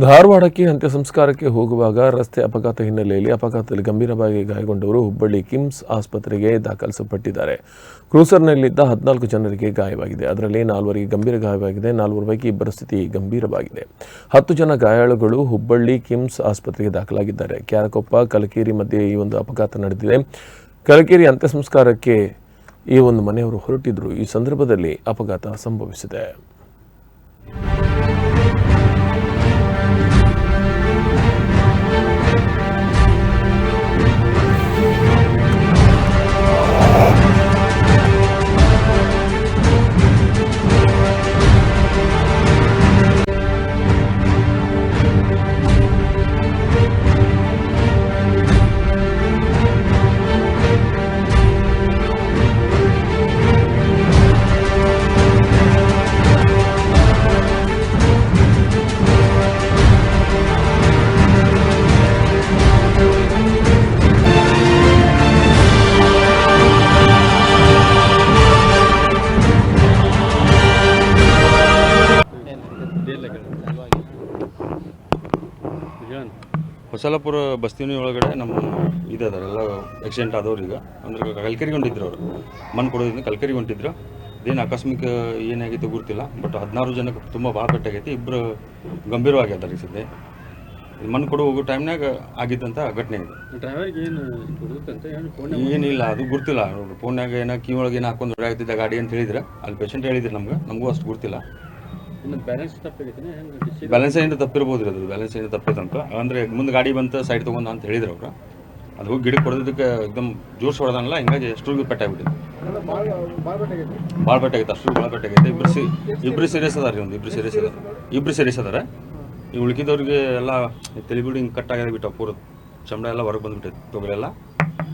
ಧಾರವಾಡಕ್ಕೆ ಅಂತ್ಯ ಸಂಸ್ಕಾರಕ್ಕೆ ಹೋಗುವಾಗ ರಸ್ತೆ ಅಪಘಾತ ಹಿನ್ನೆಲೆಯಲ್ಲಿ ಅಪಘಾತದಲ್ಲಿ ಗಂಭೀರವಾಗಿ ಗಾಯಗೊಂಡವರು ಹುಬ್ಬಳ್ಳಿ ಕಿಮ್ಸ್ ಆಸ್ಪತ್ರೆಗೆ ದಾಖಲಿಸಲ್ಪಟ್ಟಿದ್ದಾರೆ. ಕ್ರೂಸರ್ನಲ್ಲಿದ್ದ ಹದಿನಾಲ್ಕು ಜನರಿಗೆ ಗಾಯವಾಗಿದೆ. ಅದರಲ್ಲಿ ನಾಲ್ವರಿಗೆ ಗಂಭೀರ ಗಾಯವಾಗಿದೆ. ನಾಲ್ವರ ಪೈಕಿ ಇಬ್ಬರ ಸ್ಥಿತಿ ಗಂಭೀರವಾಗಿದೆ. ಹತ್ತು ಜನ ಗಾಯಾಳುಗಳು ಹುಬ್ಬಳ್ಳಿ ಕಿಮ್ಸ್ ಆಸ್ಪತ್ರೆಗೆ ದಾಖಲಾಗಿದ್ದಾರೆ. ಕ್ಯಾರಕೊಪ್ಪ ಕಲಕೇರಿ ಮಧ್ಯೆ ಈ ಒಂದು ಅಪಘಾತ ನಡೆದಿದೆ. ಕಲಕೇರಿ ಅಂತ್ಯ ಸಂಸ್ಕಾರಕ್ಕೆ ಈ ಒಂದು ಮನೆಯವರು ಹೊರಟಿದ್ರು. ಈ ಸಂದರ್ಭದಲ್ಲಿ ಅಪಘಾತ ಸಂಭವಿಸಿದೆ. ಹೊಸಲಾಪುರ ಬಸ್ತಿನಿ ಒಳಗಡೆ ನಮ್ಮ ಇದಾರೆ ಎಲ್ಲ ಆಕ್ಸಿಡೆಂಟ್ ಆದವ್ರು ಈಗ. ಅಂದ್ರೆ ಕಲ್ಕರಿಗೆ ಹೊಂಟಿದ್ರು ಅವರು. ಮಣ್ಣು ಕೊಡೋದ್ರಿಂದ ಕಲ್ಕರಿಗೆ ಹೊಂಟಿದ್ರು ಅದೇನು ಆಕಸ್ಮಿಕ ಏನಾಗಿತ್ತು ಗೊತ್ತಿಲ್ಲ. ಬಟ್ ಹದಿನಾರು ಜನಕ್ಕೆ ತುಂಬ ಭಾಳ ಪೆಟ್ಟಾಗೈತಿ ಇಬ್ಬರು ಗಂಭೀರವಾಗ್ಯದ ಈ ಸದ್ಯ ಮಣ್ಣು ಕೊಡೋ ಹೋಗೋ ಟೈಮ್ನಾಗ ಆಗಿದ್ದಂಥ ಘಟನೆ ಇದು. ಏನಿಲ್ಲ ಅದು ಗೊತ್ತಿಲ್ಲ. ಫೋನ್ಯಾಗ ಏನೋ ಕೀ ಒಳಗೆ ಏನೋ ಹಾಕೊಂಡು ಗಾಡಿ ಅಂತ ಹೇಳಿದ್ರೆ. ಅಲ್ಲಿ ಪೇಷಂಟ್ ಹೇಳಿದ್ರು ನಮ್ಗೆ. ನಮಗೂ ಅಷ್ಟು ಗೊತ್ತಿಲ್ಲ. ಬ್ಯಾಲೆನ್ಸ್ ಏನಿದೆ ತಪ್ಪಿರ್ಬೋದು ರೀ ಅದು. ಬ್ಯಾಲೆನ್ಸ್ ಏನು ತಪ್ಪಿದಂತ. ಅಂದರೆ ಮುಂದೆ ಗಾಡಿ ಬಂತು ಸೈಡ್ ತೊಗೊಂಡ ಅಂತ ಹೇಳಿದ್ರು ಅವ್ರು. ಅದು ಹೋಗಿ ಗಿಡಕ್ಕೆ ಹೊಡೆದಕ್ಕೆ ಎಕ್ದಮ್ ಜೋರ್ಸ್ ಹೊಡೆದಂಗಲ್ಲ ಹಿಂಗಾಗಿ ಅಷ್ಟು ಪೆಟ್ಟಾಗ್ಬಿಟ್ಟಿದೆ ಭಾಳ ಪೆಟ್ಟಾಗೈತೆ ಅಷ್ಟು ಭಾಳ ಪೆಟ್ಟಾಗೈತೆ ಇಬ್ಬರು ಸಿ ಇಬ್ಬರು ಸೀರಿಯಸ್ ಅದಾರ ರೀ ಒಂದು ಇಬ್ಬರು ಸೀರಿಯಸ್ ಅದಾರ. ಇಬ್ಬರು ಸೀರಿಯಸ್ ಅದಾರ. ಈ ಉಳ್ಕಿದವ್ರಿಗೆ ಎಲ್ಲ ತಲೆಬಿಡಿ ಹಿಂಗೆ ಕಟ್ ಆಗ್ಯದ ಬಿಟ್ಟು ಪೂರ ಚಮಡ ಎಲ್ಲ ಹೊರಗೆ ಬಂದ್ಬಿಟ್ಟೈತೆ ತೊಗರೆಲ್ಲ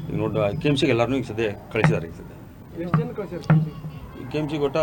ಈಗ ನೋಡಿ ಕೆ ಎಂ ಸಿಗೆ ಎಲ್ಲರೂ ಈಗ ಸದ್ಯ ಕಳಿಸಿದಾರೆ ಈಗ ಸದ್ಯ. ಕೆ ಎಂ ಸಿ ಒಟ್ಟ